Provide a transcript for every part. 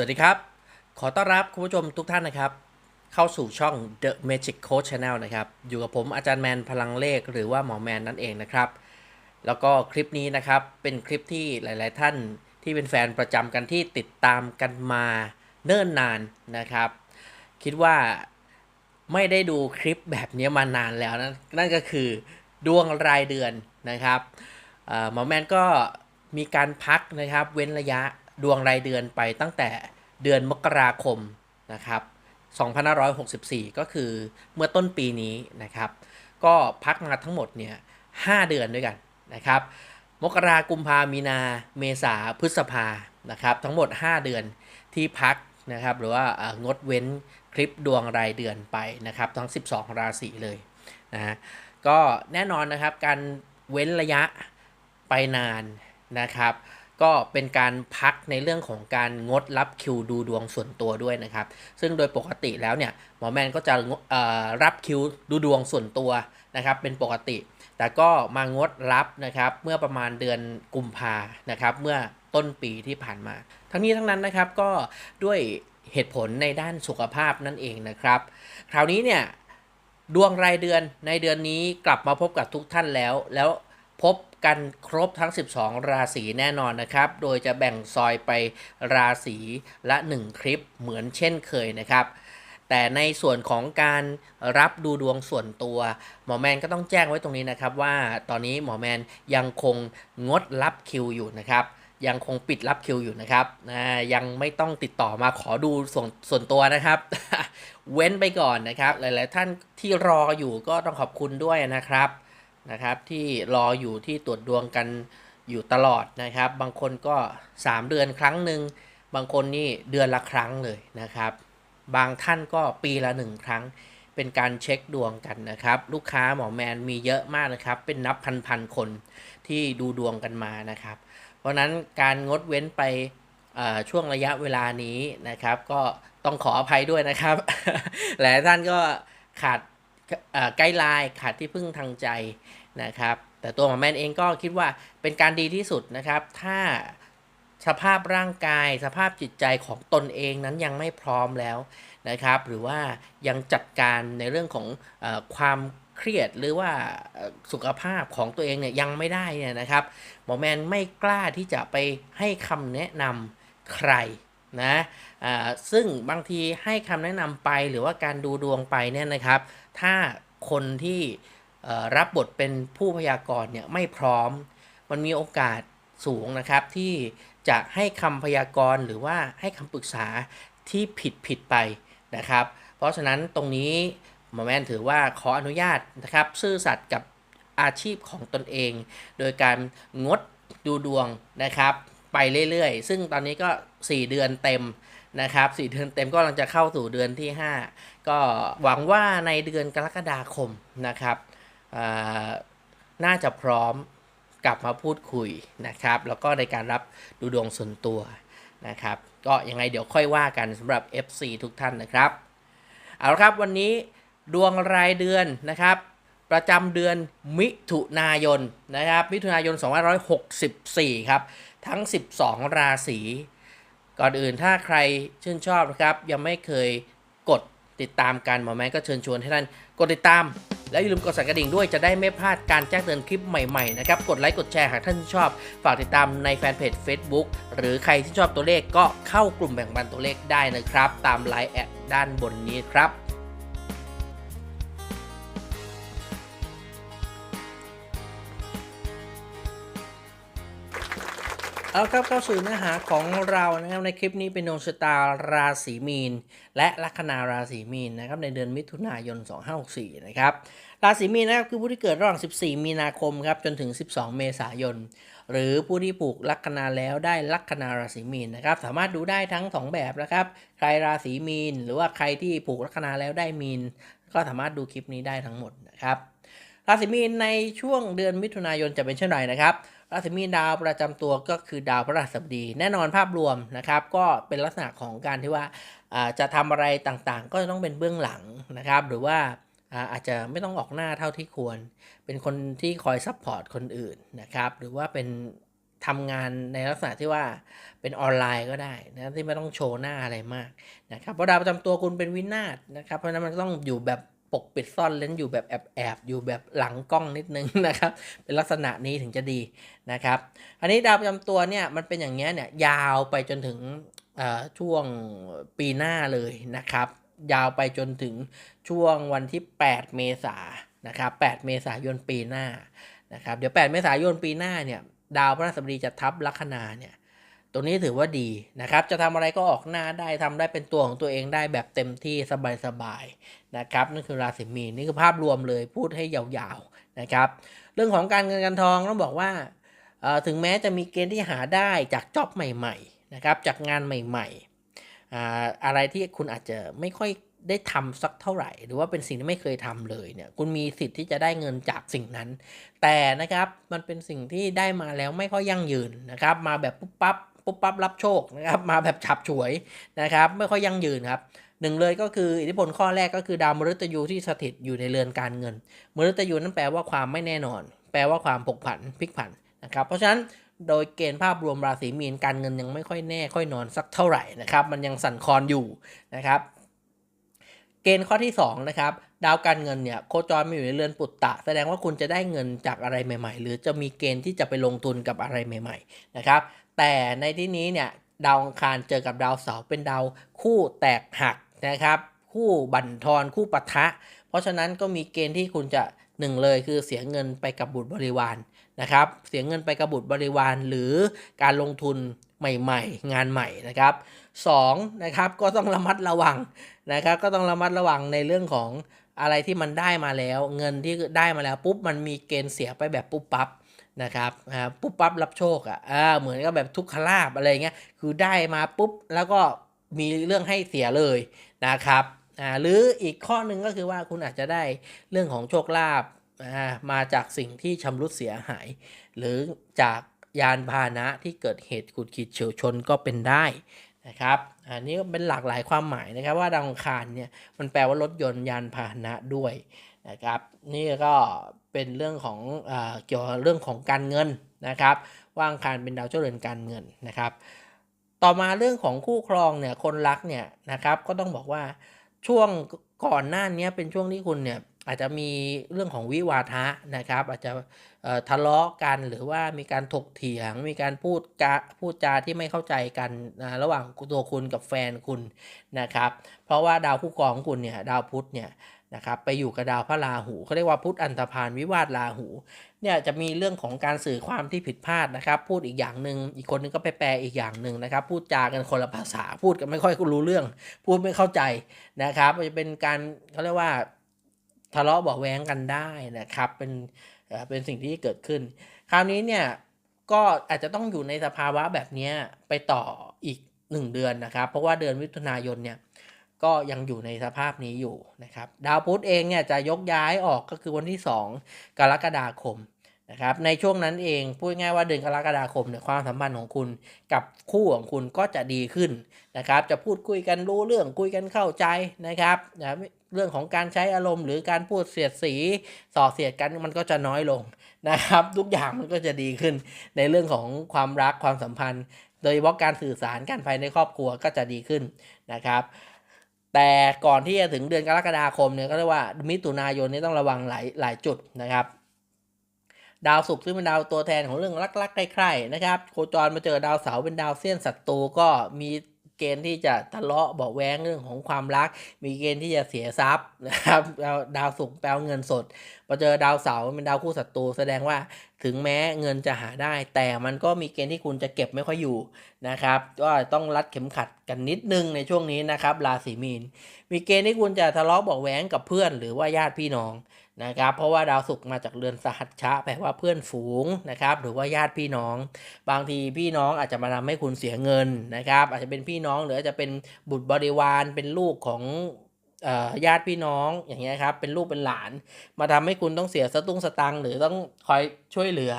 สวัสดีครับ ขอต้อนรับคุณผู้ชมทุกท่านนะครับ เข้าสู่ช่อง The Magic Coach Channel นะครับ อยู่กับผมอาจารย์แมนพลังเลขหรือว่าหมอแมนนั่นเองนะครับ แล้วก็คลิปนี้นะครับเป็นคลิปที่หลาย ๆ ท่านที่เป็นแฟนประจำกันที่ติดตามกันมาเนิ่นนานนะครับ คิดว่าไม่ได้ดูคลิปแบบนี้มานานแล้วนะนั่นก็คือดวงรายเดือนนะครับหมอแมนก็มีการพักนะครับ เว้นระยะดวงรายเดือนไปตั้งแต่ เดือนมกราคมนะครับ2564 ก็คือเมื่อต้นปีนี้นะครับ ก็พักมาทั้งหมดเนี่ย5เดือนด้วยกันนะครับ มกรากุมภามีนา เมษาพฤษภานะครับ ทั้งหมด 5 เดือนที่พักนะครับ หรือว่างดเว้นคลิปดวงรายเดือนไปนะครับ ทั้ง 12 ราศีเลยนะก็แน่นอนนะครับการเว้นระยะไปนานนะครับ ก็เป็นการพักในเรื่องของการงดรับคิวดูดวงส่วนตัวด้วยนะครับ ซึ่งโดยปกติแล้วเนี่ยหมอแมนก็จะรับคิวดูดวงส่วนตัวนะครับ เป็นปกติ แต่ก็มางดรับนะครับเมื่อประมาณเดือนกุมภานะครับ เมื่อต้นปีที่ผ่านมา ทั้งนี้ทั้งนั้นนะครับก็ด้วยเหตุผลในด้านสุขภาพนั่นเองนะครับ คราวนี้เนี่ยดวงรายเดือนในเดือนนี้กลับมาพบกับทุกท่านแล้ว แล้วพบ กันครบทั้ง 12 ราศีแน่นอนนะครับ โดยจะแบ่งซอยไปราศีละ 1 คลิปเหมือนเช่นเคยนะครับ แต่ในส่วนของการรับดูดวงส่วนตัว หมอแมนก็ต้องแจ้งไว้ตรงนี้นะครับว่าตอนนี้หมอแมนยังคงงดรับคิวอยู่นะครับยังคงปิดรับคิวอยู่นะครับ ยังไม่ต้องติดต่อมาขอดูส่วนส่วนตัวนะครับ เว้นไปก่อนนะครับ หลาย ๆ ท่านที่รออยู่ก็ต้องขอบคุณด้วยนะครับ นะครับ ที่รออยู่ที่ตรวจดวงกันอยู่ตลอดนะครับ บางคนก็ 3 เดือนครั้งหนึ่งบางคนนี่เดือนละครั้งเลยนะครับ บางท่านก็ปีละหนึ่งครั้ง เป็นการเช็คดวงกันนะครับ ลูกค้าหมอแมนมีเยอะมากนะครับ เป็นนับพันพันคนที่ดูดวงกันมานะครับ เพราะนั้นการงดเว้นไปอ่อช่วงระยะเวลานี้นะครับ ก็ต้องขออภัยด้วยนะครับ หลายท่านก็ขาด ไกด์ไลน์ขาดที่พึ่งทางใจนะครับ แต่ตัวหมอแมนเองก็คิดว่าเป็นการดีที่สุดนะครับ ถ้าสภาพร่างกาย สภาพจิตใจของตนเองนั้นยังไม่พร้อมแล้วนะครับ หรือว่ายังจัดการในเรื่องของอความเครียดหรือว่าสุขภาพของตัวเองเนี่ยยังไม่ได้เนี่ยนะครับหมอแมนไม่กล้าที่จะไปให้คำแนะนำใคร นะอ่าซึ่งบางทีให้คำแนะนำไปหรือว่าการดูดวงไปเนี่ยนะครับ ถ้าคนที่รับบทเป็นผู้พยากรณ์เนี่ยไม่พร้อม มันมีโอกาสสูงนะครับที่จะให้คำพยากรณ์หรือว่าให้คำปรึกษาที่ผิดผิดไปนะครับ เพราะฉะนั้นตรงนี้หมอแมนถือว่าขออนุญาตนะครับ ซื่อสัตย์กับอาชีพของตนเอง โดยการงดดูดวงนะครับ ไปเรื่อยๆ ซึ่งตอนนี้ก็ 4 เดือนเต็มนะครับ4เดือนเต็มก็กำลังจะเข้าสู่เดือนที่ 5 ก็หวังว่าในเดือนกรกฎาคมนะครับน่าจะพร้อมกลับมาพูดคุยนะครับ แล้วก็ในการรับดูดวงส่วนตัวนะครับ ก็ยังไงเดี๋ยวค่อยว่ากันสำหรับ FC ทุกท่านนะครับ เอาละครับวันนี้ดวงรายเดือนนะครับ ประจำเดือนมิถุนายนนะครับ มิถุนายน 2564 ครับ ทั้ง 12 ราศี ก่อนอื่นถ้าใครชื่นชอบนะครับ ยังไม่เคยกดติดตามกันหมอแมนก็เชิญชวนให้ท่านกดติดตาม แล้วอย่าลืมกดสั่นกระดิ่งด้วยจะได้ไม่พลาดการแจ้งเตือนคลิปใหม่ๆนะครับกดไลค์กดแชร์หากท่านชอบ ฝากติดตามในแฟนเพจ Facebook หรือใครที่ชอบตัวเลขก็เข้ากลุ่มแบ่งปันตัวเลขได้นะครับ ตามไลน์แอดด้านบนนี้ครับ เอาครับเข้าสู่เนื้อหาของเรานะครับในคลิปนี้เป็นดวงชะตาราศีมีน และลัคนาราศีมีนนะครับในเดือนมิถุนายน 2564 นะครับราศีมีนนะครับคือผู้ที่เกิดระหว่าง 14 มีนาคมครับจนถึง 12 เมษายน หรือผู้ที่ปลูกลัคนาแล้วได้ลัคนาราศีมีนนะครับสามารถดูได้ทั้ง 2 แบบนะครับใครราศีมีน หรือว่าใครที่ปลูกลัคนาแล้วได้มีน ก็สามารถดูคลิปนี้ได้ทั้งหมดนะครับ ราศีมีนในช่วงเดือนมิถุนายนจะเป็นเช่นไรนะครับ ราศีมีนดาวประจำตัวก็คือดาวพฤหัสบดี แน่นอนภาพรวมนะครับ ก็เป็นลักษณะของการที่ว่าจะทำอะไรต่างๆ ก็จะต้องเป็นเบื้องหลังนะครับ หรือว่าอาจจะไม่ต้องออกหน้าเท่าที่ควร เป็นคนที่คอยซัพพอร์ตคนอื่นนะครับ หรือว่าเป็นทำงานในลักษณะที่ว่าเป็นออนไลน์ก็ได้นะที่ไม่ต้องโชว์หน้าอะไรมากนะครับเพราะดาวประจำตัวคุณเป็นวินาศนะครับ เพราะนั้นมันต้องอยู่แบบ ปกปิดซ่อนเล้นอยู่แบบแอบแอบๆอยู่แบบหลังกล้องนิดนึงนะครับ เป็นลักษณะนี้ถึงจะดีนะครับ อันนี้ดาวประจำตัวเนี่ยมันเป็นอย่างเงี้ยเนี่ยยาวไปจนถึงช่วงปีหน้าเลยนะครับ ยาวไปจนถึงช่วงวันที่ 8 เมษายนนะครับ 8 เมษายนปีหน้านะครับ เดี๋ยว 8 เมษายนปีหน้าเนี่ยดาวพฤหัสบดีจะทับลัคนาเนี่ย ตรงนี้ถือว่าดีนะครับ จะทำอะไรก็ออกหน้าได้ทำได้เป็นตัวของตัวเองได้แบบเต็มที่สบายๆนะครับนั่นคือราศีมีนนี่คือภาพรวมเลยพูดให้ยาวๆนะครับ เรื่องของการเงินการทองต้องบอกว่าถึงแม้จะมีเกณฑ์ที่หาได้จากจ็อบใหม่ๆนะครับจากงานใหม่ๆออะไรที่คุณอาจจะไม่ค่อยได้ทำสักเท่าไหร่ หรือว่าเป็นสิ่งที่ไม่เคยทำเลยเนี่ยคุณมีสิทธิ์ที่จะได้เงินจากสิ่งนั้น แต่นะครับมันเป็นสิ่งที่ได้มาแล้วไม่ค่อยยั่งยืนนะครับ มาแบบปุ๊บปั๊บ ปุ๊บปั๊บรับโชคนะครับมาแบบฉับฉวยนะครับไม่ค่อยยั่งยืนครับหนึ่งเลยก็คืออิทธิพลข้อแรกก็คือดาวมฤตยูที่สถิตอยู่ในเรือนการเงิน มฤตยูนั้นแปลว่าความไม่แน่นอน แปลว่าความผกผันพลิกผันนะครับเพราะฉะนั้นโดยเกณฑ์ภาพรวมราศีมีนการเงินยังไม่ค่อยแน่ค่อยนอนสักเท่าไหร่นะครับมันยังสั่นคลอนอยู่นะครับเกณฑ์ข้อที่2นะครับดาวการเงินเนี่ยโคจรมาอยู่ในเรือนปุตตะ แสดงว่าคุณจะได้เงินจากอะไรใหม่ ๆ หรือจะมีเกณฑ์ที่จะไปลงทุนกับอะไรใหม่ ๆ นะครับ แต่ในที่นี้เนี่ยดาวอังคารเจอกับดาวเสาร์เป็นดาวคู่แตกหักนะครับ คู่บั่นทอนคู่ปะทะ เพราะฉะนั้นก็มีเกณฑ์ที่คุณจะหนึ่งเลยคือเสียเงินไปกับบุตรบริวารนะครับ เสียเงินไปกับบุตรบริวารหรือการลงทุนใหม่ ๆ งานใหม่นะครับสองนะครับก็ต้องระมัดระวังนะครับ ก็ต้องระมัดระวังในเรื่องของอะไรที่มันได้มาแล้ว เงินที่ได้มาแล้วปุ๊บมันมีเกณฑ์เสียไปแบบปุ๊บปั๊บ นะครับปุ๊บปั๊บรับโชคอะอ่าเหมือนกับแบบทุกขลาบอะไรเงี้ยคือได้มาปุ๊บแล้วก็มีเรื่องให้เสียเลยนะครับหรืออีกข้อหนึ่งก็คือว่าคุณอาจจะได้เรื่องของโชคลาภมาจากสิ่งที่ชำรุดเสียหาย หรือจากยานพาหนะที่เกิดเหตุขุดขีดเฉียวชนก็เป็นได้นะครับ อันนี้ก็เป็นหลากหลายความหมายนะครับว่าดาวอังคารเนี่ยมันแปลว่ารถยนต์ยานพาหนะด้วย นะครับนี่ก็เป็นเรื่องของเอเกี่ยวกับเรื่องของการเงินนะครับ ว่างคารเป็นดาวเจ้าเรือนการเงินนะครับ ต่อมาเรื่องของคู่ครองเนี่ยคนรักเนี่ยนะครับก็ต้องบอกว่าช่วงก่อนหน้านี้เป็นช่วงที่คุณเนี่ยอาจจะมีเรื่องของวิวาทะนะครับ อาจจะทะเลาะกันหรือว่ามีการถกเถียง มีการพูดกะพูดจาที่ไม่เข้าใจกันนะระหว่างตัวคุณกับแฟนคุณนะครับ เพราะว่าดาวคู่ครองของคุณเนี่ยดาวพุธเนี่ย นะครับไปอยู่กับดาวพระราหูเขาเรียกว่าพุทธอันธพาลวิวาทราหูเนี่ยจะมีเรื่องของการสื่อความที่ผิดพลาดนะครับ พูดอีกอย่างหนึ่งอีกคนนึงก็ไปแปลอีกอย่างหนึ่งนะครับ พูดจากันคนละภาษาพูดกันไม่ค่อยรู้เรื่อง พูดไม่เข้าใจนะครับจะเป็นการเขาเรียกว่าทะเลาะเบาแว้งกันได้นะครับ เป็นเป็นสิ่งที่เกิดขึ้น คราวนี้เนี่ยก็อาจจะต้องอยู่ในสภาวะแบบนี้ไปต่ออีก 1 เดือนนะครับ เพราะว่าเดือนมิถุนายนเนี่ย ก็ยังอยู่ในสภาพนี้อยู่นะครับ ดาวพุธเองเนี่ยจะยกย้ายออกก็คือวันที่ 2 กรกฎาคมนะครับ ในช่วงนั้นเองพูดง่ายว่าเดือนกรกฎาคมเนี่ยความสัมพันธ์ของคุณกับคู่ของคุณก็จะดีขึ้นนะครับ จะพูดคุยกันรู้เรื่องคุยกันเข้าใจนะครับนะเรื่องของการใช้อารมณ์หรือการพูดเสียดสีส่อเสียดกันมันก็จะน้อยลงนะครับ ทุกอย่างมันก็จะดีขึ้น ในเรื่องของความรักความสัมพันธ์ โดยเฉพาะการสื่อสารกันภายในครอบครัวก็จะดีขึ้นนะครับ แต่ก่อนที่จะถึงเดือนกรกฎาคมเนี่ยก็เรียกว่ามิถุนายนนี้ต้องระวังหลายหลายจุดนะครับ ดาวศุกร์ซึ่งเป็นดาวตัวแทนของเรื่องรักๆใคร่ๆนะครับ โคจรมาเจอดาวเสาร์เป็นดาวเสี้ยนศัตรูก็มี เกณฑ์ที่จะทะเลาะเบาแวงเรื่องของความรัก มีเกณฑ์ที่จะเสียทรัพย์นะครับดาวดาวศุกร์แปลว่าเงินสดพอเจอดาวเสาร์เป็นดาวคู่ศัตรูแสดงว่าถึงแม้เงินจะหาได้ แต่มันก็มีเกณฑ์ที่คุณจะเก็บไม่ค่อยอยู่นะครับ ก็ต้องรัดเข็มขัดกันนิดนึงในช่วงนี้นะครับราศีมีน มีเกณฑ์ที่คุณจะทะเลาะเบาแวงกับเพื่อน หรือว่าญาติพี่น้อง นะครับเพราะว่าดาวศุกร์มาจากเรือนสหัชชะแปลว่าเพื่อนฝูงนะครับหรือว่าญาติพี่น้อง บางทีพี่น้องอาจจะมาทำให้คุณเสียเงินนะครับ อาจจะเป็นพี่น้องหรืออาจจะเป็นบุตรบริวารเป็นลูกของเอ่อญาติพี่น้องอย่างเงี้ยครับเป็นลูกเป็นหลาน มาทำให้คุณต้องเสียสตุ้งสตังหรือต้องคอยช่วยเหลือ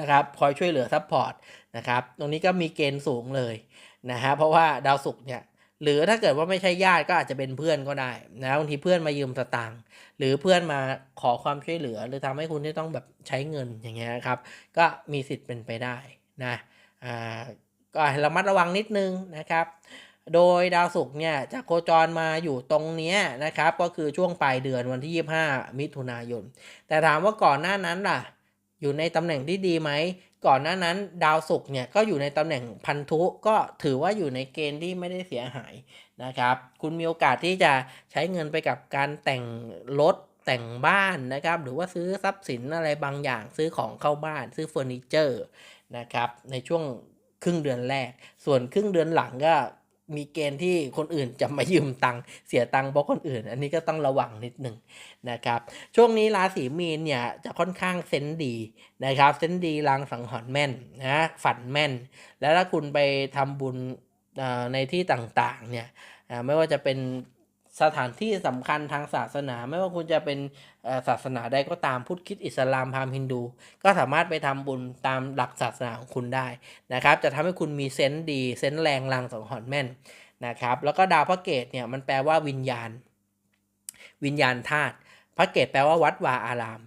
นะครับคอยช่วยเหลือซัพพอร์ตนะครับตรงนี้ก็มีเกณฑ์สูงเลยนะฮะเพราะว่าดาวศุกร์เนี่ย หรือถ้าเกิดว่าไม่ใช่ญาติก็อาจจะเป็นเพื่อนก็ได้นะบางทีเพื่อนมายืมสตางค์หรือเพื่อนมาขอความช่วยเหลือ หรือทำให้คุณที่ต้องแบบใช้เงินอย่างเงี้ยครับ ก็มีสิทธิ์เป็นไปได้นะอ่าก็ระมัดระวังนิดนึงนะครับ โดยดาวศุกร์เนี่ยจะโคจรมาอยู่ตรงเนี้ยนะครับ ก็คือช่วงปลายเดือนวันที่ 25 มิถุนายน แต่ถามว่าก่อนหน้านั้นล่ะ อยู่ในตำแหน่งที่ดีไหม ก่อนหน้านั้นดาวศุกร์เนี่ยก็อยู่ในตำแหน่งพันธุก็ถือว่าอยู่ในเกณฑ์ที่ไม่ได้เสียหายนะครับ คุณมีโอกาสที่จะใช้เงินไปกับการแต่งรถแต่งบ้านนะครับ หรือว่าซื้อทรัพย์สินอะไรบางอย่างซื้อของเข้าบ้าน ซื้อเฟอร์นิเจอร์นะครับในช่วงครึ่งเดือนแรก ส่วนครึ่งเดือนหลังก็ มีเกณฑ์ที่คนอื่นจะมายืมตังค์เสียตังค์เพราะคนอื่น อันนี้ก็ต้องระวังนิดหนึ่งนะครับ ช่วงนี้ราศีมีนเนี่ยจะค่อนข้างเซนดีนะครับเซนดีลางสังหรณ์แม่นนะฝันแม่น แล้วถ้าคุณไปทำบุญในที่ต่างๆเนี่ยไม่ว่าจะเป็น สถานที่สำคัญทางศาสนา ไม่ว่าคุณจะเป็นศาสนาใดก็ตามพุทธคิดอิสลามพราหมณ์ฮินดู ก็สามารถไปทำบุญตามหลักศาสนาของคุณได้นะครับ จะทำให้คุณมีเซนส์ดีเซนส์แรงลางสังหรณ์แม่นนะครับ แล้วก็ดาวพระเกตเนี่ยมันแปลว่าวิญญาณ วิญญาณธาตุพระเกตแปลว่าวัดวาอาราม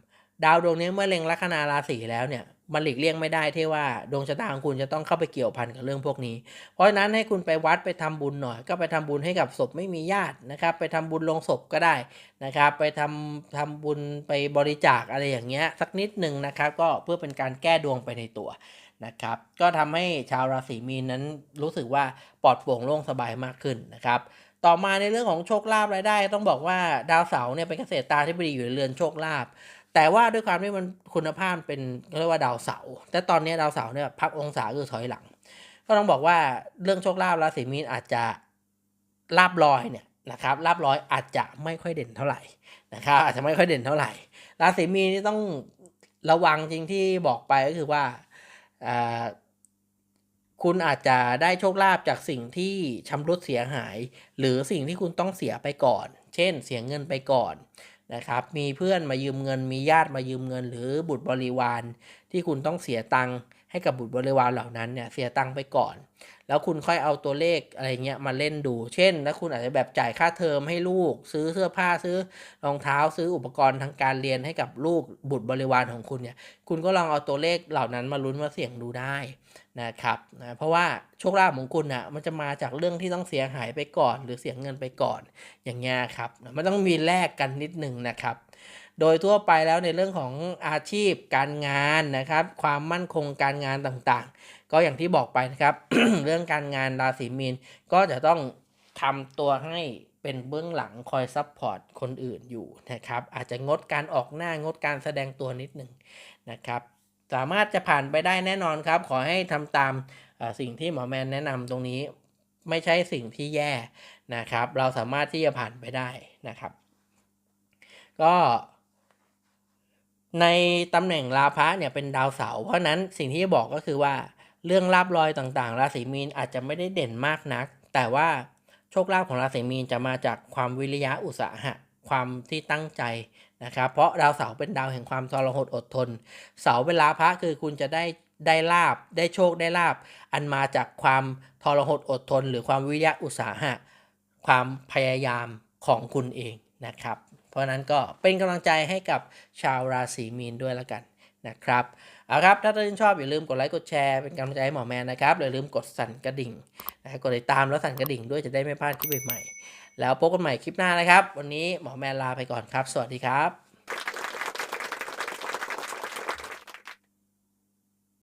ดาวดวงนี้เมื่อเล็งลัคนาราศีแล้วเนี่ย มันหลีกเลี่ยงไม่ได้ที่ว่าดวงชะตาของคุณจะต้องเข้าไปเกี่ยวพันกับเรื่องพวกนี้ เพราะฉะนั้นให้คุณไปวัดไปทำบุญหน่อย ก็ไปทำบุญให้กับศพไม่มีญาตินะครับ ไปทำบุญลงศพก็ได้นะครับ ไปทำทำบุญไปบริจาคอะไรอย่างเงี้ยสักนิดหนึ่งนะครับ ก็เพื่อเป็นการแก้ดวงไปในตัวนะครับ ก็ทำให้ชาวราศีมีนนั้นรู้สึกว่าปลอดโปร่งโล่งสบายมากขึ้นนะครับต่อมาในเรื่องของโชคลาภรายได้ ต้องบอกว่าดาวเสาร์เนี่ยเป็นเกษตรตาที่บดีอยู่ในเรือนโชคลาภ แต่ว่าด้วยความที่มันคุณภาพเป็นเรียกว่าดาวเสาร์แต่ตอนนี้ดาวเสาร์เนี่ยพักองศาคือถอยหลัง ก็ต้องบอกว่าเรื่องโชคลาภราศีมีนอาจจะลาบลอยเนี่ยนะครับลาบลอยอาจจะไม่ค่อยเด่นเท่าไหร่นะครับอาจจะไม่ค่อยเด่นเท่าไหร่ ราศีมีนนี่ต้องระวังจริงที่บอกไปก็คือว่าคุณอาจจะได้โชคลาภจากสิ่งที่ชำรุดเสียหาย หรือสิ่งที่คุณต้องเสียไปก่อน เช่น เสียเงินไปก่อน นะครับ มีเพื่อนมายืมเงิน มีญาติมายืมเงิน หรือบุตรบริวาร ที่คุณต้องเสียตังค์ให้กับบุตรบริวารเหล่านั้นเนี่ยเสียตังค์ไปก่อน แล้วคุณค่อยเอาตัวเลขอะไรเงี้ยมาเล่นดู เช่นแล้วคุณอาจจะแบบจ่ายค่าเทอมให้ลูก ซื้อเสื้อผ้าซื้อรองเท้าซื้ออุปกรณ์ทางการเรียนให้กับลูกบุตรบริวารของคุณเนี่ย คุณก็ลองเอาตัวเลขเหล่านั้นมาลุ้นมาเสี่ยงดูได้ นะครับนะเพราะว่าโชคลาภของคุณนะ่ะมันจะมาจากเรื่องที่ต้องเสียหายไปก่อน หรือเสียเงินไปก่อนอย่างเงี้ยครับนะมันต้องมีแลกกันนิดหนึ่งนะครับ โดยทั่วไปแล้วในเรื่องของอาชีพการงานนะครับ ความมั่นคงการงานต่างๆ ก็อย่างที่บอกไปนะครับ เรื่องการงานราศีมีนก็จะต้องทำตัวให้เป็นเบื้องหลังคอยซัพพอร์ตคนอื่นอยู่นะครับ อาจจะงดการออกหน้างดการแสดงตัวนิดหนึ่งนะครับ สามารถจะผ่านไปได้แน่นอนครับ ขอให้ทำตามสิ่งที่หมอแมนแนะนำตรงนี้ไม่ใช่สิ่งที่แย่นะครับ เราสามารถที่จะผ่านไปได้นะครับ ก็ในตำแหน่งลาพะเนี่ยเป็นดาวเสาร์เพราะฉะนั้นสิ่งที่จะบอกก็คือว่าเรื่องลาบลอยต่างๆ ราศีมีนอาจจะไม่ได้เด่นมากนัก แต่ว่าโชคลาภของราศีมีนจะมาจากความวิริยะอุตสาหะ ความที่ตั้งใจนะครับ เพราะดาวเสาร์เป็นดาวแห่งความทรหดอดทน เสาเป็นลาภะคือคุณจะได้ได้ลาบได้โชคได้ลาบ อันมาจากความทรหดอดทน หรือความวิริยะอุตสาหะ ความพยายามของคุณเองนะครับ เพราะนั้นก็เป็นกำลังใจให้กับชาวราศีมีนด้วยแล้วกันนะครับเอาครับ ถ้าท่านชอบอย่าลืมกดไลค์กดแชร์เป็นกำลังใจให้หมอแมนนะครับอย่าลืมกดสั่นกระดิ่งนะกดติดตามแล้วสั่นกระดิ่งด้วยจะได้ไม่พลาดคลิปใหม่ แล้วพบกันใหม่คลิปหน้านะครับ วันนี้หมอแมนลาไปก่อนครับ สวัสดีครับ